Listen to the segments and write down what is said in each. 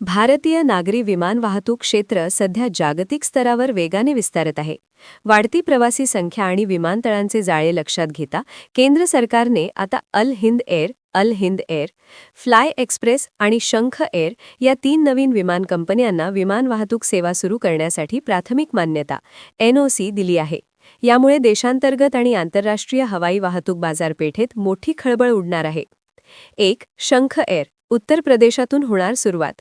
भारतीय नागरी विमान वाहतूक क्षेत्र सध्या जागतिक स्तरावर वेगाने विस्तारत आहे. वाढती प्रवासी संख्या आणि विमानतळांचे जाळे लक्षात घेता केंद्र सरकारने आता Al Hind Air Al Hind Air Fly Express आणि शंख एअर या तीन नवीन विमान कंपन्यांना विमान वाहतूक सेवा सुरू करण्यासाठी प्राथमिक मान्यता एनओसी दिली आहे. यामुळे देशांतर्गत आणि आंतरराष्ट्रीय हवाई वाहतूक बाजारपेठेत मोठी खळबळ उडणार आहे. एक शंख एअर उत्तर प्रदेशातून होणार सुरुवात.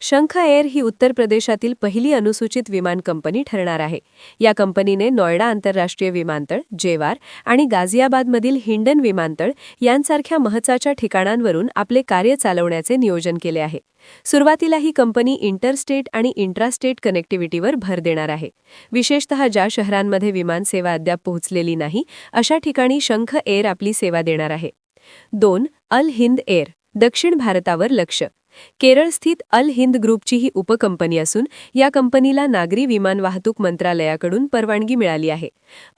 शंख एअर ही उत्तर प्रदेशातील पहिली अनुसूचित विमान कंपनी ठरणार आहे. या कंपनीने नोयडा आंतरराष्ट्रीय विमानतळ जेवार आणि गाझियाबादमधील हिंडन विमानतळ यांसारख्या महत्त्वाच्या ठिकाणांवरून आपले कार्य चालवण्याचे नियोजन केले आहे. सुरुवातीला ही कंपनी इंटरस्टेट आणि इंट्रास्टेट कनेक्टिव्हिटीवर भर देणार आहे. विशेषतः ज्या शहरांमध्ये विमानसेवा अद्याप पोहोचलेली नाही अशा ठिकाणी शंख एअर आपली सेवा देणार आहे. दोन अल हिंद एअर दक्षिण भारतावर लक्ष. केरळ स्थित अल हिंद ग्रुपची ही उपकंपनी असून या कंपनीला नागरी विमान वाहतूक मंत्रालयाकडून परवानगी मिळाली आहे.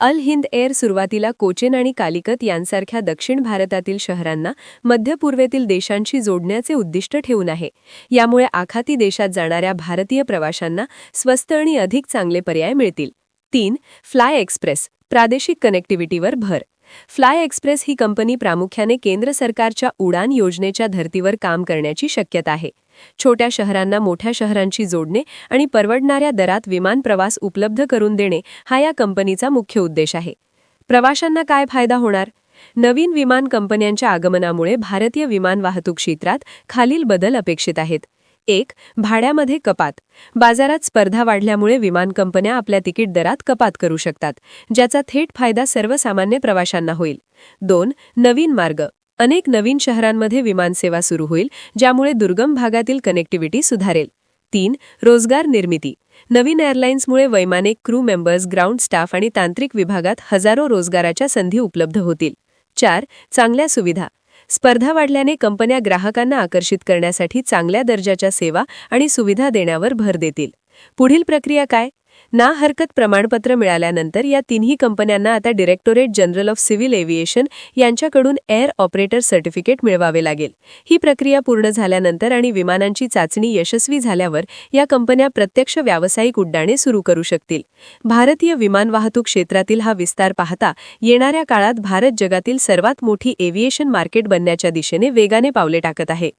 अल हिंद एअर सुरुवातीला कोचेन आणि कालिकत यांसारख्या दक्षिण भारतातील शहरांना मध्य पूर्वेतील देशांशी जोडण्याचे उद्दिष्ट ठेवून आहे. यामुळे आखाती देशात जाणाऱ्या भारतीय प्रवाशांना स्वस्त आणि अधिक चांगले पर्याय मिळतील. तीन फ्लाय एक्सप्रेस प्रादेशिक कनेक्टिव्हिटीवर भर. फ्लाय एक्सप्रेस ही कंपनी प्रामुख्याने केंद्र सरकारच्या उडान योजनेच्या धर्तीवर काम करण्याची शक्यता आहे. छोट्या शहरांना मोठ्या शहरांशी जोडणे आणि परवडणाऱ्या दरात विमान प्रवास उपलब्ध करून देणे हा या कंपनीचा मुख्य उद्देश आहे. प्रवाशांना काय फायदा होणार? नवीन विमान कंपन्यांच्या आगमनामुळे भारतीय विमान वाहतूक क्षेत्रात खालील बदल अपेक्षित आहेत. एक भाड्यामध्ये कपात. बाजारात स्पर्धा वाढल्यामुळे विमान कंपन्या आपल्या तिकीट दरात कपात करू शकतात ज्याचा थेट फायदा सर्वसामान्य प्रवाशांना होईल. दोन नवीन मार्ग. अनेक नवीन शहरांमध्ये विमानसेवा सुरू होईल ज्यामुळे दुर्गम भागातील कनेक्टिव्हिटी सुधारेल. तीन रोजगार निर्मिती. नवीन एअरलाईन्समुळे वैमानिक क्रू मेंबर्स ग्राउंड स्टाफ आणि तांत्रिक विभागात हजारो रोजगाराच्या संधी उपलब्ध होतील. चार चांगल्या सुविधा. स्पर्धा वाढल्याने कंपन्या ग्राहकांना आकर्षित करण्यासाठी चांगल्या दर्जाच्या सेवा आणि सुविधा देण्यावर भर देतील. पुढील प्रक्रिया काय? ना हरकत प्रमाणपत्र मिळाल्यानंतर या तिन्ही कंपन्यांना आता directorate general of civil aviation यांच्याकडून एअर ऑपरेटर सर्टिफिकेट मिळवावे लागेल. ही प्रक्रिया पूर्ण झाल्यानंतर आणि विमानांची चाचणी यशस्वी झाल्यावर या कंपन्या प्रत्यक्ष व्यावसायिक उड्डाणे सुरू करू शकतील. भारतीय विमान वाहतूक क्षेत्रातील हा विस्तार पाहता येणाऱ्या काळात भारत जगातील सर्वात मोठी एव्हिएशन मार्केट बनण्याच्या दिशेने वेगाने पावले टाकत आहे.